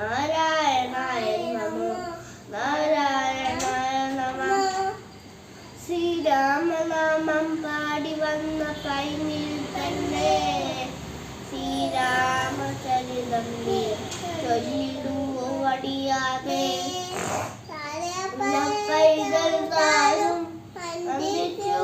നാരായണായ നമോ. നാരായണായ നമോ. ശ്രീരാമനാമം പാടി വന്ന കൈനിൽ തന്നെ ശ്രീരാമചരിതം നീ ചൊല്ലിടൂ വടിയാതെ. പൈതൽ താരും വന്ദിച്ചു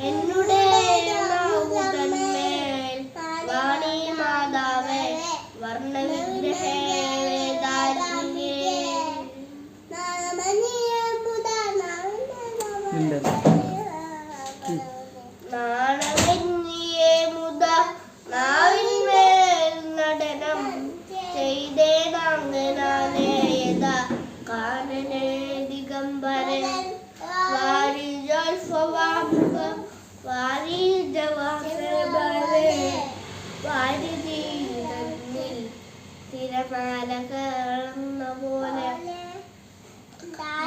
എന്നുടെ നാവുതന്മേൽ വാണി മാതാവേ വർണവിഗ്രഹേ വേദാരിണിയേ തിരമാല കേളുന്ന പോലെ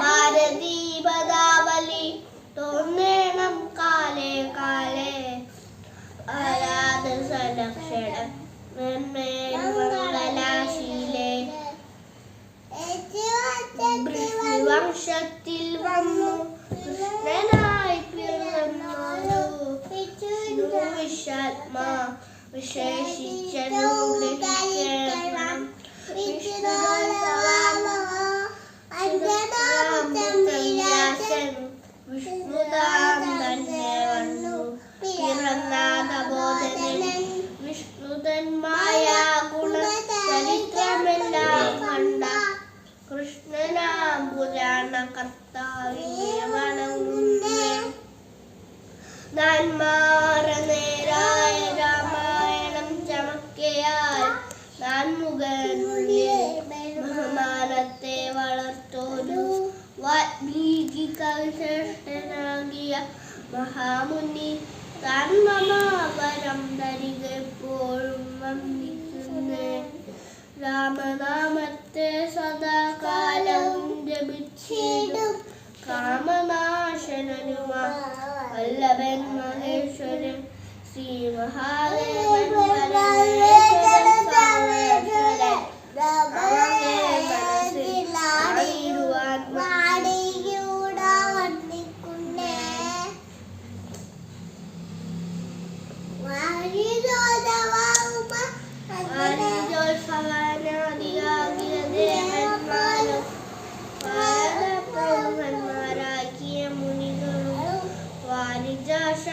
ഭാരതീ പദാവലി തോന്നേണം കാലേ. കാലേ ആരാധ വംശത്തിൽ വന്നു കൃഷ്ണനായി വിശ്വാത്മാ വിശേഷിച്ചനുഗ്രഹിക്കണം കൃഷ്ണനാം പുരാണ കർത്താവിനെ വണങ്ങുന്നേ നന്മാറ നേരായ രാമായണം ചമക്കയാൽ നാൻമുഖനുള്ളിൽ ബഹുമാനത്തെ വളർത്തോരു വാൽമീകി കവിശ്രേഷ്ഠനാകിയ മഹാമുനി താൻ മമാവരം തരിക എപ്പോഴും വന്ദിക്കുന്നേ. രാമനാമത്തെ സദാകാലവും ജപിച്ചിടും കാമനാശനനുമാ. വല്ലഭൻ മഹേശ്വരൻ ശ്രീ മഹാദേവൻ